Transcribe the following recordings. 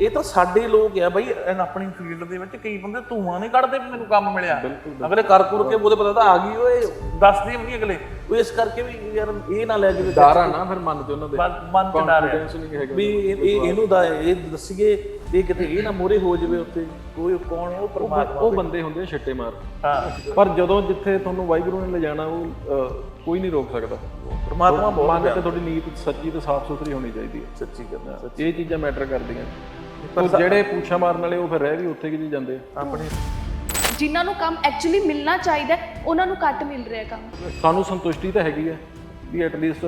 ਇਹ ਤਾਂ ਸਾਡੇ ਲੋਕ ਆ ਬਈ ਐਨ ਆਪਣੀ ਫੀਲਡ ਦੇ ਵਿੱਚ ਕਈ ਬੰਦੇ ਧੂਆਂ ਨਹੀਂ ਕੱਢਦੇ ਵੀ ਮੈਨੂੰ ਕੰਮ ਮਿਲਿਆ। ਅਗਲੇ ਕਰ ਕੁਰ ਕੇ ਉਹਦੇ ਪਤਾ ਤਾਂ ਆ ਗਈ ਓਏ ਦੱਸਦੇ ਵੀ ਨਹੀਂ ਅਗਲੇ। ਉਹ ਇਸ ਕਰਕੇ ਵੀ ਯਾਰ ਇਹ ਨਾ ਲੈ ਕੇ ਡਰ ਆ ਨਾ ਫਿਰ ਮਨ ਤੇ ਉਹਨਾਂ ਦੇ। ਮਨ ਚ ਡਰ ਹੈ। ਵੀ ਇਹ ਇਹ- ਇਹਨੂੰ ਦਾ ਇਹ ਦੱਸੀਏ ਇਹ ਕਿਤੇ ਇਹ ਨਾ ਮੋਰੇ ਹੋ ਜਾਵੇ ਉੱਤੇ ਕੋਈ ਕੌਣ ਉਹ ਪਰਮਾਤਮਾ ਉਹ ਬੰਦੇ ਹੁੰਦੇ ਆ ਛਿੱਟੇ ਮਾਰ। ਹਾਂ। ਪਰ ਜਦੋਂ ਜਿੱਥੇ ਤੁਹਾਨੂੰ ਵਾਹਿਗੁਰੂ ਨੇ ਲਿਜਾਣਾ ਉਹ ਕੋਈ ਨਹੀਂ ਰੋਕ ਸਕਦਾ। ਪਰਮਾਤਮਾ ਬਹੁਤ ਮਨ ਤੇ ਤੁਹਾਡੀ ਨੀਤ ਸੱਚੀ ਤੇ ਸਾਫ਼ ਸੁਥਰੀ ਹੋਣੀ ਚਾਹੀਦੀ ਹੈ। ਸੱਚੀ ਹੈ ਇਹ ਚੀਜ਼ਾਂ ਮੈਟਰ ਕਰਦੀਆਂ। ਪਰ ਜਿਹੜੇ ਪੁੱਛਾਂ ਮਾਰਨ ਵਾਲੇ ਉਹ ਫਿਰ ਰਹਿ ਵੀ ਉੱਥੇ ਕਿਤੇ ਜਾਂਦੇ? ਆ ਆਪਣੀ ਜਿਨ੍ਹਾਂ ਨੂੰ ਕੰਮ ਐਕਚੁਅਲੀ ਮਿਲਣਾ ਚਾਹੀਦਾ ਹੈ, ਉਹਨਾਂ ਨੂੰ ਘੱਟ ਮਿਲ ਰਿਹਾ ਕੰਮ। ਸਾਨੂੰ ਸੰਤੁਸ਼ਟੀ ਤਾਂ ਹੈਗੀ ਹੈ ਵੀ ਐਟਲੀਸਟ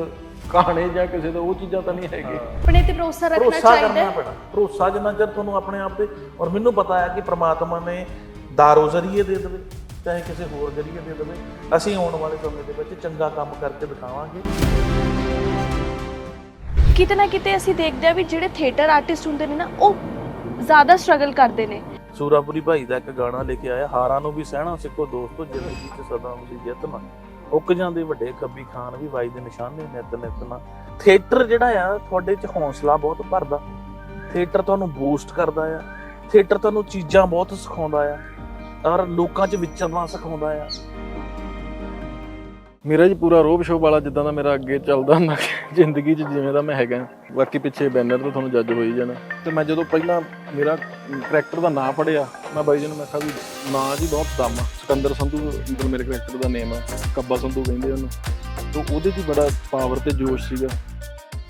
ਕਹਾਣੇ ਜਾਂ ਕਿਸੇ ਦਾ ਉਹ ਚੀਜ਼ਾਂ ਤਾਂ ਨਹੀਂ ਹੈਗੇ ਆਪਣੇ ਤੇ ਭਰੋਸਾ ਰੱਖਣਾ ਭਰੋਸਾ ਚਾਹੀਦਾ ਕਰਨਾ ਹੈ ਪੈਣਾ। ਭਰੋਸਾ ਜਿੰਨਾ ਚਿਰ ਤੁਹਾਨੂੰ ਆਪਣੇ ਆਪ ਤੇ ਔਰ ਮੈਨੂੰ ਪਤਾ ਹੈ ਕਿ ਪ੍ਰਮਾਤਮਾ ਨੇ ਦਾਰੋ ਜ਼ਰੀਏ ਦੇ ਦੇਵੇ ਚਾਹੇ ਕਿਸੇ ਹੋਰ ਜ਼ਰੀਏ ਦੇ ਦੇਵੇ। ਅਸੀਂ ਆਉਣ ਵਾਲੇ ਸਮੇਂ ਦੇ ਵਿੱਚ ਚੰਗਾ ਕੰਮ ਕਰਕੇ ਦਿਖਾਵਾਂਗੇ। ਕਿਤੇ ਨਾ ਕਿਤੇ ਅਸੀਂ ਦੇਖਦੇ ਆ ਵੀ ਜਿਹੜੇ ਥੀਏਟਰ ਆਰਟਿਸਟ ਹੁੰਦੇ ਨੇ ਨਾ ਉਹ ਜ਼ਿਆਦਾ ਸਟਰਗਲ ਕਰਦੇ ਨੇ। ਸੂਰਾਪੁਰੀ ਭਾਈ ਦਾ ਇੱਕ ਗਾਣਾ ਲੈ ਕੇ ਆਇਆ, ਹਾਰਾਂ ਨੂੰ ਵੀ ਸਹਿਣਾ ਸਿੱਖੋ ਦੋਸਤੋ, ਜ਼ਿੰਦਗੀ 'ਚ ਸਦਾ ਤੁਸੀਂ ਜਿੱਤ ਉੱਕ ਜਾਂਦੇ ਵੱਡੇ ਖੱਬੀ ਖਾਨ ਵੀ ਵਾਈ ਦੇ ਨਿਸ਼ਾਨੇ ਨਿਤ ਨਿਤ ਨਾ ਥੀਏਟਰ ਜਿਹੜਾ ਆ, ਤੁਹਾਡੇ 'ਚ ਹੌਸਲਾ ਬਹੁਤ ਭਰਦਾ। ਥੀਏਟਰ ਤੁਹਾਨੂੰ ਬੂਸਟ ਕਰਦਾ ਆ। ਥੀਏਟਰ ਤੁਹਾਨੂੰ ਚੀਜ਼ਾਂ ਬਹੁਤ ਸਿਖਾਉਂਦਾ ਆ। ਔਰ ਲੋਕਾਂ 'ਚ ਵਿਚਰਨਾ ਸਿਖਾਉਂਦਾ ਆ। ਮੇਰਾ ਜੀ ਪੂਰਾ ਰੋਬ ਸ਼ੋਅ ਵਾਲਾ ਜਿੱਦਾਂ ਦਾ ਮੇਰਾ ਅੱਗੇ ਚੱਲਦਾ ਹੁੰਦਾ ਜ਼ਿੰਦਗੀ 'ਚ ਜਿਵੇਂ ਦਾ ਮੈਂ ਹੈਗਾ। ਬਾਕੀ ਪਿੱਛੇ ਬੈਨਰ ਤੋਂ ਤੁਹਾਨੂੰ ਜੱਜ ਹੋਈ ਜਾਣਾ। ਤੇ ਮੈਂ ਜਦੋਂ ਪਹਿਲਾਂ ਮੇਰਾ ਕਰੈਕਟਰ ਦਾ ਨਾਂ ਪੜਿਆ ਮੈਂ ਬਾਈ ਜੀ ਨੂੰ ਮੈਂ ਕਿਹਾ ਵੀ ਨਾਂ ਜੀ ਬਹੁਤ ਦਮ ਆ। ਸਿਕੰਦਰ ਸੰਧੂ ਮਤਲਬ ਮੇਰੇ ਕਰੈਕਟਰ ਦਾ ਨੇਮ ਆ। ਕੱਬਾ ਸੰਧੂ ਕਹਿੰਦੇ ਉਹਨੂੰ। ਤੇ ਉਹਦੇ 'ਚ ਹੀ ਬੜਾ ਪਾਵਰ ਤੇ ਜੋਸ਼ ਸੀਗਾ।